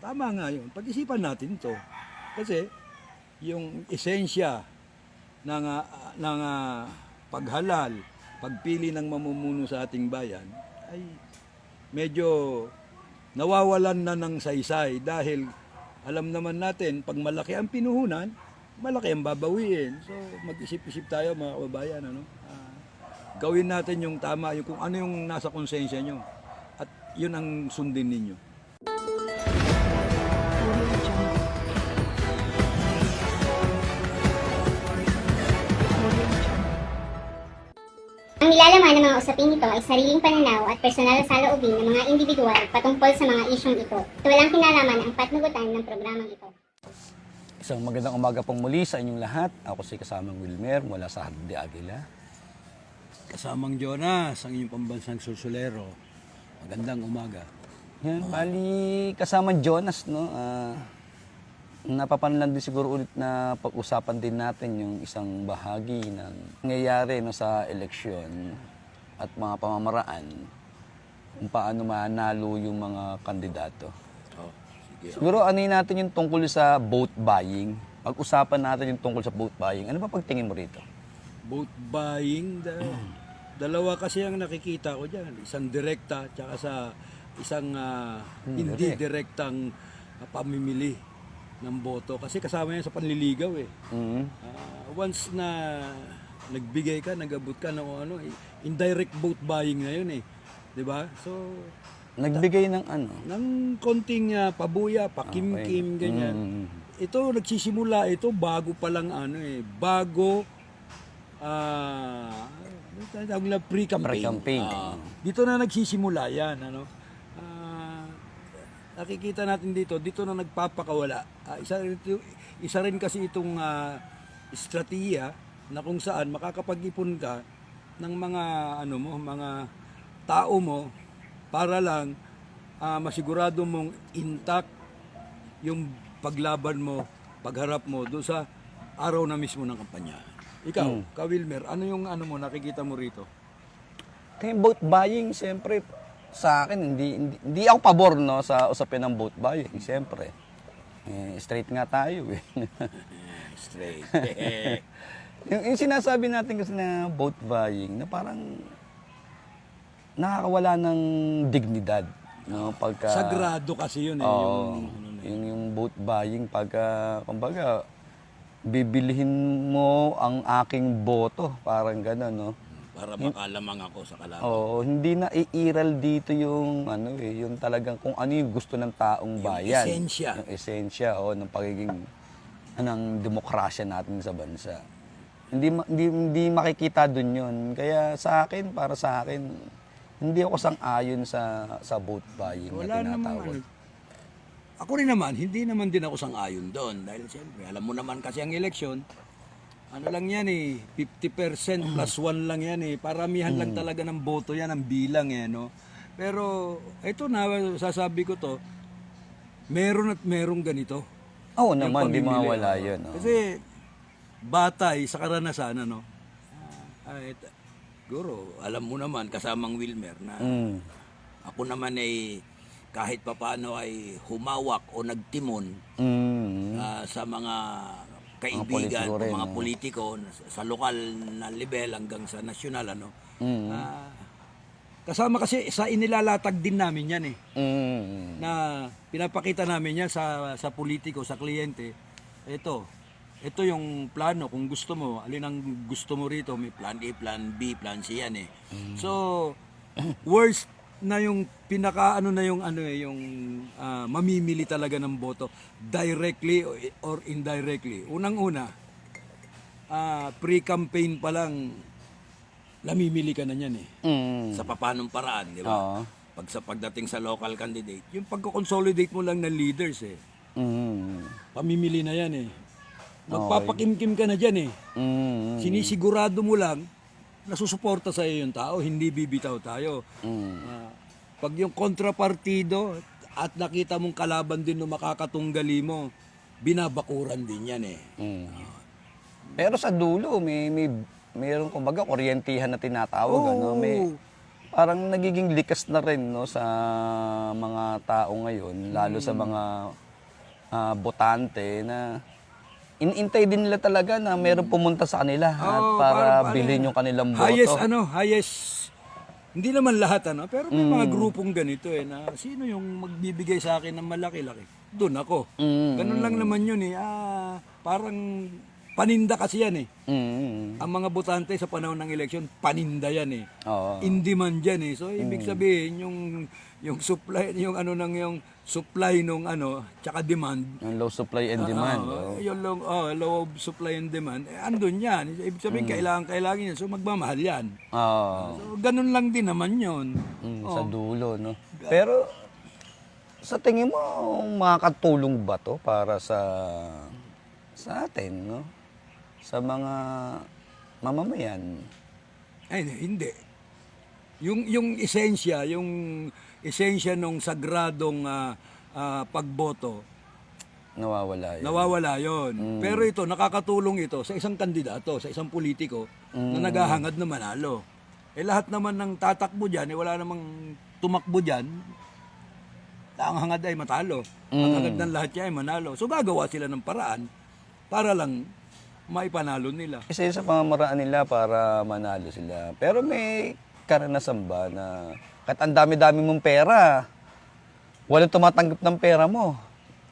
tama nga yun. Pag-isipan natin to. Kasi yung esensya ng, ah, ng ah, paghalal, pagpili ng mamumuno sa ating bayan ay medyo nawawalan na ng saysay dahil alam naman natin pag malaki ang pinuhunan, malaki ang babawiin. So mag-isip-isip tayo mga kababayan ano. Ah, gawin natin yung tama, yung kung ano yung nasa konsensya nyo. At yun ang sundin ninyo. Ang nilalaman ng mga usaping ito ay sariling pananaw at personal na saloobin ng mga individual patungkol sa mga isyong ito. Ito walang kinalaman ang patnugutan ng programang ito. Isang magandang umaga pong muli sa inyong lahat. Ako si kasamang Wilmer mula sa Hagde Aguila. Kasamang Jonas, ang inyong pambansang susulero. Magandang umaga. Yan, bali kasama Jonas, no? Ah, napapanan lang din siguro ulit na pag-usapan din natin yung isang bahagi ng nangyayari no, sa eleksyon at mga pamamaraan kung paano manalo yung mga kandidato. Oh, sige. Siguro ano natin yung tungkol sa vote buying. Pag-usapan natin yung tungkol sa vote buying. Ano ba pagtingin mo rito? Vote buying, da, dalawa kasi ang nakikita ko dyan. Isang direkta, tsaka sa isang ah, hindi direktang ah, pamimili ng boto. Kasi kasama yan sa panliligaw eh. Mhm. Ah, once na nagbigay ka, nagabot ka ng ano, eh, indirect vote buying na yun eh. 'Di ba? So, Nagbigay ng ano? ng konting ah, pabuya, pakimkim, ganyan. Mm. Ito, nagsisimula ito bago pa lang ano eh, bago ah nila? pre-campaign. Pre-campaign. Ah, dito na nagsisimula yan, ano. Nakikita natin dito, dito na nagpapakawala. Ah, isa rin ito- isa rin kasi itong ah, estratiya na kung saan makakapag-ipon ka ng mga ano mo, mga tao mo para lang ah, masigurado mong intact yung paglaban mo, pagharap mo doon sa araw na mismo ng kampanya. Ikaw, Hmm. Ka Wilmer, ano yung ano mo nakikita mo rito? Kaya buying, siyempre, sa akin, hindi, hindi, hindi ako pabor no, sa usapin ng vote buying, siyempre. Eh, straight nga tayo eh. Straight. yung, yung sinasabi natin kasi na vote buying, na parang nakakawala ng dignidad. No, pagka, Sagrado kasi yun eh. Oo, yung, ano yung, yung vote buying, pagka, kumbaga, bibilihin mo ang aking boto, parang gano'n, no? Para makalamang ako sa kalaban. Oo, hindi na iiral dito yung ano eh, yung talagang kung ano yung gusto ng taong bayan. esensya. Yung esensya o ng pagiging ng demokrasya natin sa bansa. Hindi hindi, hindi makikita doon yun. Kaya sa akin, para sa akin, hindi ako sang-ayon sa sa vote buying Wala na namang tinatawag. ano. Ako rin naman, hindi naman din ako sang-ayon doon. Dahil siyempre, alam mo naman kasi ang eleksyon, ano lang yan eh, 50% plus 1 lang yan eh. Paramihan lang talaga ng boto yan, ang bilang eh, no? Pero, ito na, sasabi ko to, meron at merong ganito. Oo Yung naman, di mawala oo. yun. oo. Kasi, batay sa karanasan, ano, ah, ay, siguro, alam mo naman, kasamang Wilmer, na Mm. ako naman ay kahit papaano ay humawak o nagtimon Mm. ah, sa mga kaibigan o rin, mga no? politiko sa lokal na level hanggang sa nasyonal ano. Mm. Ah, kasama kasi sa inilalatag din namin yan eh Mm. na pinapakita namin yan sa sa politiko, sa kliyente. Ito, ito yung plano kung gusto mo, alin ang gusto mo rito, may plan A, plan B, plan C yan eh. So, worst na yung pinaka ano na yung ano eh, yung ah, mamimili talaga ng boto directly or, indirectly. Unang-una, ah, pre-campaign pa lang namimili ka na niyan eh Mm. sa papanong paraan, di ba? Oo. Pag sa pagdating sa local candidate, yung pagko-consolidate mo lang ng leaders eh. Mm. Pamimili na yan eh. Magpapakimkim ka na dyan eh. Mm. Sinisigurado mo lang na susuporta sa iyo yung tao, hindi bibitaw tayo. Mm. Ah, pag yung kontrapartido at nakita mong kalaban din no makakatunggali mo, binabakuran din yan eh. Mm. Pero sa dulo, may, may mayroong kumbaga kuryentihan na tinatawag. ano? May, parang nagiging likas na rin no sa mga tao ngayon, lalo sa Mm. mga ah, botante na inintay din nila talaga na meron pumunta sa kanila at Oo, para parang- parang bilhin yung kanilang boto. Highest ano, highest hindi naman lahat ano, pero may Mm. mga grupong ganito eh na sino yung magbibigay sa akin ng malaki-laki? Doon ako. Mm. Ganun lang naman yun eh. Ah, parang paninda kasi yan eh. Mm. Ang mga botante sa panahon ng eleksyon, paninda yan eh. Oo. In demand yan eh. So ibig sabihin yung yung supply yung ano nang yung supply nung ano tsaka demand Yung low supply and demand. Ah, oh. yung low, oh, low supply and demand, eh, andun yan. Ibig sabihin, Mm. kailangan, kailangan yan. So, magmamahal yan. Oo. So, ganun lang din naman yun. Mm, Oh. Sa dulo, no? Pero, sa tingin mo, makakatulong ba to para sa sa atin, no? Sa mga mamamayan. Ay, hindi. Yung, yung esensya, yung esensya ng sagradong ah, ah, pagboto, Nawawala yun. nawawala yon. Mm. Pero ito, nakakatulong ito sa isang kandidato, sa isang politiko Mm. na naghahangad na manalo. Eh lahat naman ng tatakbo dyan, eh wala namang tumakbo dyan, ang hangad ay matalo. Ang Mm. hangad ng lahat niya ay manalo. So gagawa sila ng paraan para lang maipanalo nila. Isa yun sa pamamaraan nila para manalo sila. Pero may karanasan ba na kahit ang dami-dami mong pera, walang tumatanggap ng pera mo.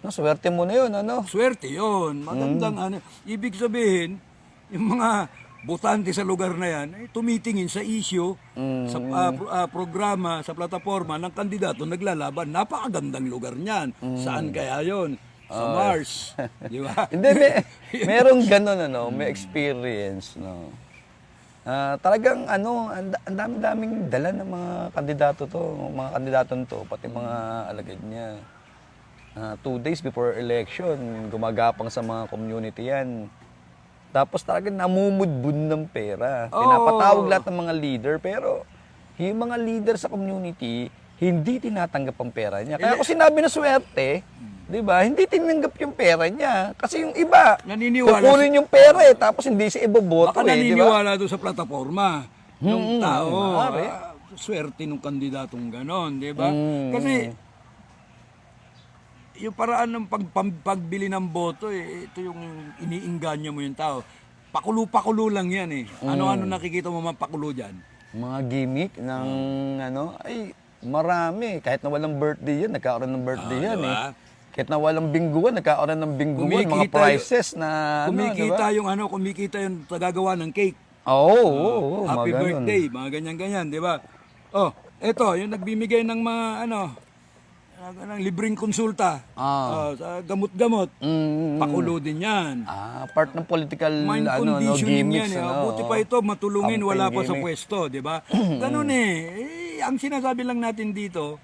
No, swerte mo na yun, ano? Swerte yon Magandang Mm. ano. Ibig sabihin, yung mga botante sa lugar na yan ay tumitingin sa issue, Mm. sa ah, pro- ah, programa, sa plataforma ng kandidato naglalaban. Napakagandang lugar niyan. Saan kaya yon? Sa Mars. Di ba? Mm. Hindi, may, merong ganun, ano, may experience, no. Ah, talagang, ano, ang ang dami-daming dala ng mga kandidato to, mga kandidaton to, pati mga alagad niya. Ah, two days before election, gumagapang sa mga community yan. Tapos talagang namumudbud ng pera. Oo. Pinapatawag lahat ng mga leader, pero yung mga leader sa community, hindi tinatanggap ang pera niya. Kaya kung sinabi na swerte, di ba, hindi tinanggap yung pera niya. Kasi yung iba, Naniniwala kukunin yung pera eh, tapos hindi si iboboto Baka eh, naniniwala doon sa plataforma ng Mm, tao. maaari. ah, swerte ng kandidatong ganon, di ba? Mm. Kasi yung paraan ng pag, pam- pagbili ng boto, eh, ito yung iniingganya mo yung tao. Pakulo-pakulo lang yan eh. Ano-ano Mm. nakikita mo man pakulo dyan? Mga gimmick ng ano, ay marami. Kahit na walang birthday yan, nagkakaroon ng birthday Ah, yan diba? eh. Kahit na walang bingguan, nagkakaroon ng bingguan, mga Kumikita prices na ano, kumikita diba? yung ano, kumikita yung tagagawa ng cake. Oo, oo, oo, Happy mga ganun. birthday, mga ganyan-ganyan, di ba? Oh, eto, yung nagbibigay ng mga ano, ng libreng konsulta Ah. oh, sa gamot-gamot. Mm, Pakulo din yan. Ah, part ng political Mind ano, no, gimmicks. yan. Eh. ano, Buti pa ito, matulungin, wala pa sa gimmick. pwesto, di ba? Ganun eh. eh. Ang sinasabi lang natin dito,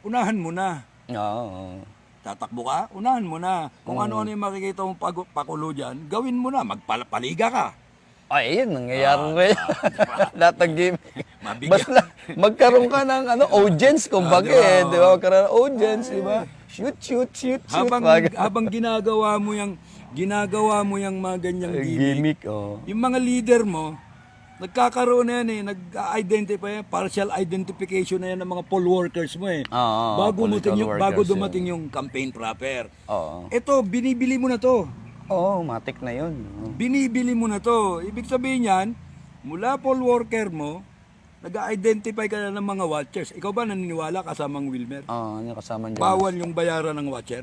unahan mo na. Oo. Tatakbo ka, unahan mo na. Kung Mm. ano-ano yung makikita mong pag- pakulo dyan, gawin mo na. Magpaliga ka. Ay, yun, nangyayari rin. Lahat ng gimmick. Ah, Mabigyan. Basta magkaroon ka ng ano, audience, kumbaga Ah, di ba? eh. Di ba? Magkaroon ng audience, di ba? Shoot, shoot, shoot, shoot. Habang, mga habang ginagawa mo yung ginagawa mo yung mga ganyang gimmick. gimmick, oh. yung mga leader mo, nagkakaroon na yan eh, nag-identify, partial identification na yan ng mga poll workers mo eh. Oo, bago, mo political yung, workers, bago dumating yung campaign proper. Oo. Ito, binibili mo na to. Oo, matik na yun. Binibili mo na to. Ibig sabihin yan, mula poll worker mo, nag-identify ka na ng mga watchers. Ikaw ba naniniwala kasamang Wilmer? Oo, ano kasama dyan? Bawal yung bayaran ng watcher?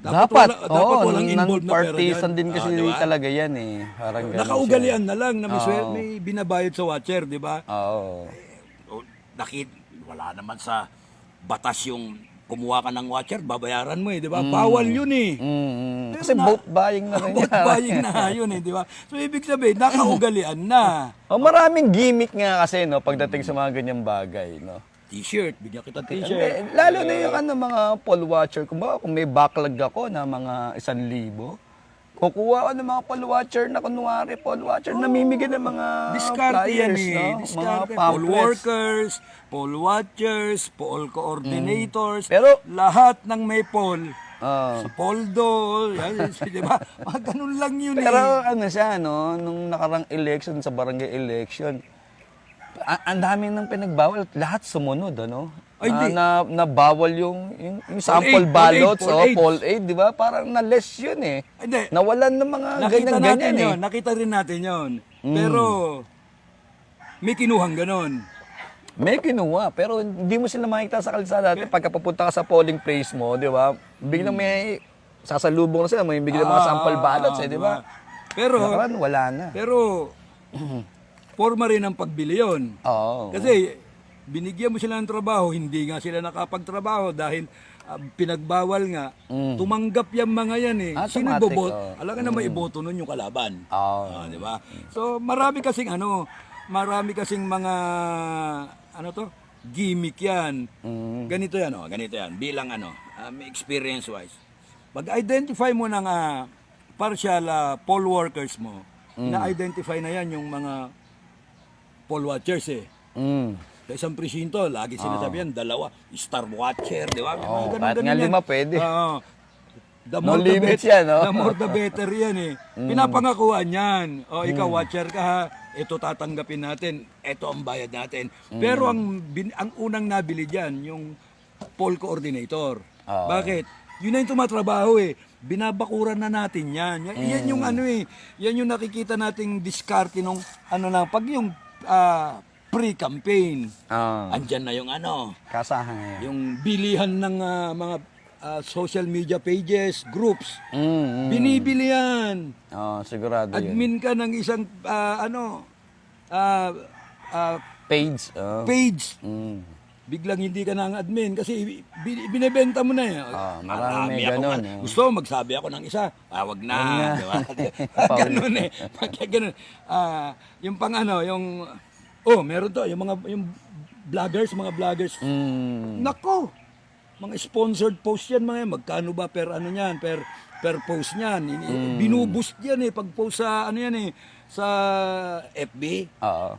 Dapat, wala, dapat walang involved na pera dyan. din kasi Ah, di ba? talaga yan eh. Parang Nakaugalian na lang na may, swer- may binabayad sa watcher, di ba? Oo. O, Nakit, wala naman sa batas yung kumuha ka ng watcher, babayaran mo eh, di ba? Bawal yun eh. Mm, mm. Kasi na- vote buying na rin Vote buying na yun eh, di ba? So ibig sabihin, nakaugalian na. Oh, maraming gimmick nga kasi no pagdating sa mga ganyang bagay, no. T-shirt, bigyan kita Eh, t-shirt. Lalo na yung ano, mga poll watcher. Kung, ba, kung may backlog ako na mga isang libo, kukuha ko ng mga poll watcher na kunwari poll watcher, namimigay ng mga Diskarte yan flyers, eh. no? Diskarte. mga Poll workers, poll watchers, poll coordinators, Mm. Pero- lahat ng may poll. Oo. Sa poldo, yan, di ba? Mga ganun lang yun Pero eh. ano siya, no, nung nakarang election, sa barangay election, ang dami ng pinagbawal at lahat sumunod, ano? Ay, Ah, hindi. na, na bawal yung, yung, yung sample aid, ballots, poll aid. poll aid, di ba? Parang na-less yun eh. Hindi. Nawalan ng mga Nakita ganyan-ganyan natin eh. yun, nakita rin natin yun. Pero, may kinuhang ganon. May kinuha, pero hindi mo sila makikita sa kalsada. At pagka papunta ka sa polling place mo, di ba? Biglang may sasalubong na sila, may biglang mga sample ballots eh, di ba? Pero, Nakaraan, wala na. pero, forma rin ang pagbili yun. Oo. Kasi, binigyan mo sila ng trabaho, hindi nga sila nakapagtrabaho dahil ah, pinagbawal nga. Tumanggap yung mga yan eh. Sino Automatic, bobot? oh. Alam ka na may iboto nun yung kalaban. Oo. Ah, di ba? So, marami kasing ano, marami kasing mga, ano to, gimmick yan. Ganito yan, oh, ganito yan, bilang ano, um, experience-wise. Pag-identify mo ng ah, partial ah, poll workers mo, na-identify na yan yung mga poll watchers eh. Mm. Sa isang presinto, lagi sinasabi yan, dalawa, star watcher, di ba? Oo, ganun- kahit ganun nga yan. lima pwede. Oo. the No more the limits bet- yan, no? The more the better yan eh. Pinapangakuan yan. O, ikaw watcher ka ha, ito tatanggapin natin, ito ang bayad natin. Pero ang, bin- ang unang nabili dyan, yung poll coordinator. Oo. Bakit? Yun na yung tumatrabaho eh. Binabakuran na natin yan. Yan, yan yung ano eh. Yan yung nakikita nating diskarte nung ano na, pag yung ah, pre-campaign, Ah, andyan na yung ano, kasahan ngayon. yung bilihan ng ah, mga ah, social media pages, groups. Mm, mm. Binibili yan. Oo, sigurado yun. Admin ka ng isang ah, ano ah, ah, Page. oo. page. Mm. Biglang hindi ka na ang admin kasi bi- binebenta mo na eh. Ah, marami ako ganun, eh. Gusto mo magsabi ako ng isa, ah, wag na, di ba? ganun eh. Pagka ganun. Ah, yung pang ano, yung oh, meron to, yung mga yung vloggers, mga vloggers. Mm. Nako. Mga sponsored post yan mga yan. Magkano ba per ano yan? Per per post niyan. Mm. Binuboost yan eh pag post sa ano yan eh sa FB Oo.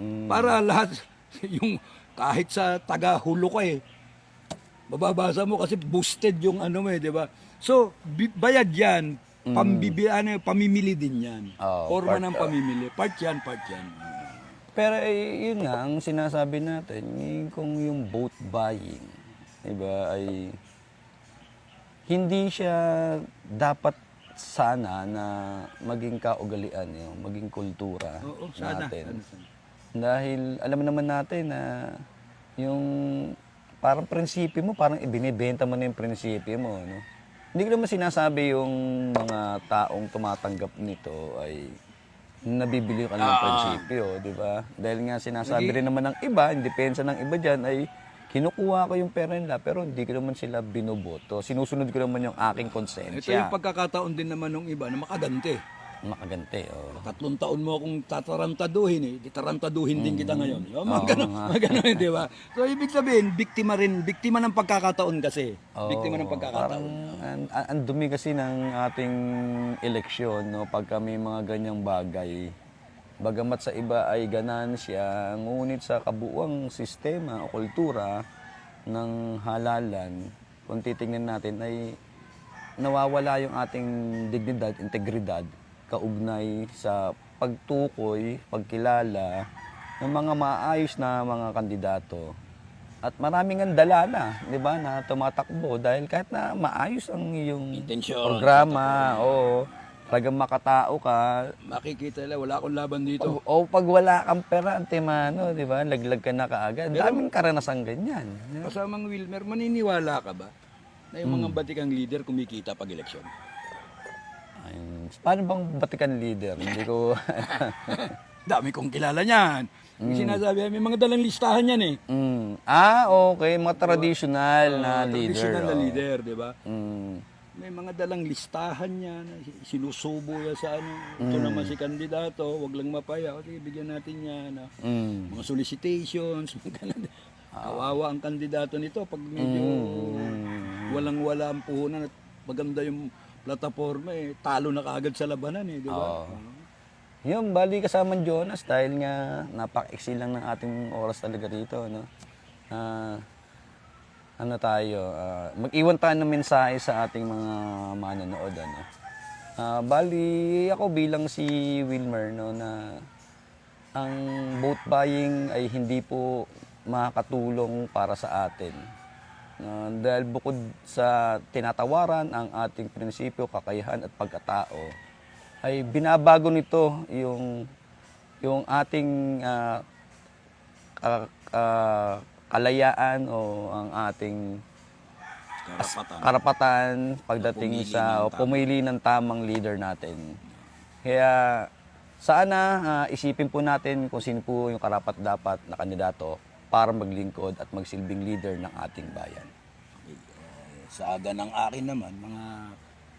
Mm. para lahat yung kahit sa taga-hulo ka eh mababasa mo kasi boosted yung ano mo eh, di ba? So, bayad yan, pambibi, ano, pamimili din yan. Oo, Forma part- ng pamimili. Part yan, part yan. Pero eh, yun nga, ang sinasabi natin, eh, kung yung vote buying, diba, ay hindi siya dapat sana na maging kaugalian, yung maging kultura Oo, sana. natin. Sana, sana. Dahil alam naman natin na yung parang prinsipyo mo, parang ibinibenta mo na yung prinsipyo mo. No? Hindi ko naman sinasabi yung mga taong tumatanggap nito ay nabibili ka ng prinsipyo, di ba? Dahil nga sinasabi rin naman ng iba, in depensa ng iba dyan, ay kinukuha ko yung pera nila pero hindi ko naman sila binuboto. Sinusunod ko naman yung aking Ito konsensya. yung pagkakataon din naman ng iba na makagante. Makagante, oh. Tatlong taon mo akong tatarantaduhin eh. Tarantaduhin din kita ngayon. Yung mga Oo ganun, mga ganun, di ba? So, ibig sabihin, biktima rin, biktima ng pagkakataon kasi. Oo, biktima ng pagkakataon. Parang, ang, ang- dumi kasi ng ating eleksyon, no, pagka may mga ganyang bagay. Bagamat sa iba ay ganansya, ngunit sa kabuuang sistema o kultura ng halalan, kung titingnan natin ay nawawala yung ating dignidad, integridad, kaugnay sa pagtukoy, pagkilala ng mga maayos na mga kandidato. At maraming ang dala na, di ba, na tumatakbo dahil kahit na maayos ang iyong Intensyon. programa, o talagang makatao ka, Makikita nila, wala akong laban dito. o, o pag wala kang pera, antimano, di ba, laglag ka na kaagad. Daming karanasang ganyan. Kasamang Wilmer, maniniwala ka ba na yung Hmm. mga batikang leader kumikita pag eleksyon? Ayun. Paano bang Vatican leader? Hindi ko... Dami kong kilala niyan. Yung sinasabi, may mga dalang listahan yan eh. Mm. Ah, okay. Mga traditional na Ah, leader. Traditional na oh. leader, di ba? Mm. May mga dalang listahan niya na sinusubo yan sa ano. Ito Hmm. naman si kandidato, wag lang mapaya. O, sige, bigyan natin niya na Mm. mga solicitations, mga ganun. Kawawa ang kandidato nito pag medyo Hmm. walang-wala ang puhunan at maganda yung plataforma eh, talo na kaagad sa labanan eh, di ba? Oo. Yung bali kasama Jonas dahil nga napaka-excel lang ng ating oras talaga rito, no? Ah, ano tayo, ah, mag-iwan tayo ng mensahe sa ating mga manonood, ano? Ah, bali ako bilang si Wilmer, no, na ang vote buying ay hindi po makakatulong para sa atin. Uh, dahil bukod sa tinatawaran ang ating prinsipyo, kakayahan at pagkatao, ay binabago nito yung yung ating ah, ka- ka- kalayaan o ang ating Karapatan. karapatan pagdating sa ng pumili ng tamang leader natin. Kaya sana ah, isipin po natin kung sino po yung karapat dapat na kandidato para maglingkod at magsilbing leader ng ating bayan. Sa aga ng akin naman, mga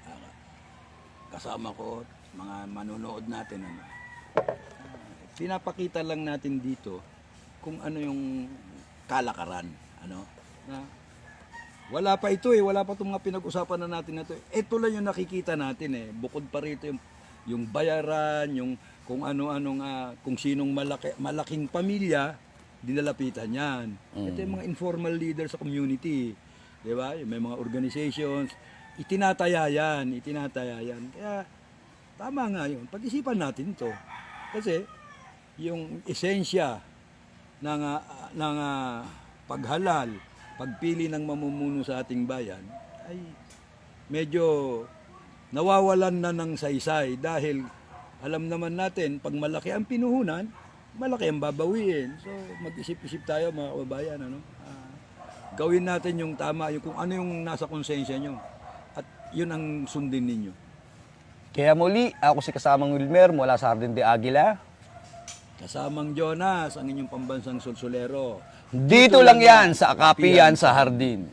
ah, kasama ko, mga manonood natin, ano, pinapakita lang natin dito kung ano yung kalakaran. Ano, na wala pa ito eh, wala pa itong mga pinag-usapan na natin na ito. Ito lang yung nakikita natin eh. Bukod pa rito yung, yung bayaran, yung kung ano-anong, ah, kung sinong malaki, malaking pamilya, dinalapitan yan. Ito yung mga informal leader sa community. Di ba? May mga organizations. Itinataya yan, itinataya yan. Kaya, tama nga yun. Pag-isipan natin to. Kasi, yung esensya ng, ah, ng ah, paghalal, pagpili ng mamumuno sa ating bayan, ay medyo nawawalan na ng saysay dahil alam naman natin, pag malaki ang pinuhunan, malaki ang babawiin. So, mag-isip-isip tayo mga kababayan, ano? Ah, gawin natin yung tama, yung kung ano yung nasa konsensya nyo. At yun ang sundin ninyo. Kaya muli, ako si kasamang Wilmer mula sa Hardin de Aguila. Kasamang Jonas, ang inyong pambansang sulsulero. Dito lang yan sa Akapian sa Hardin.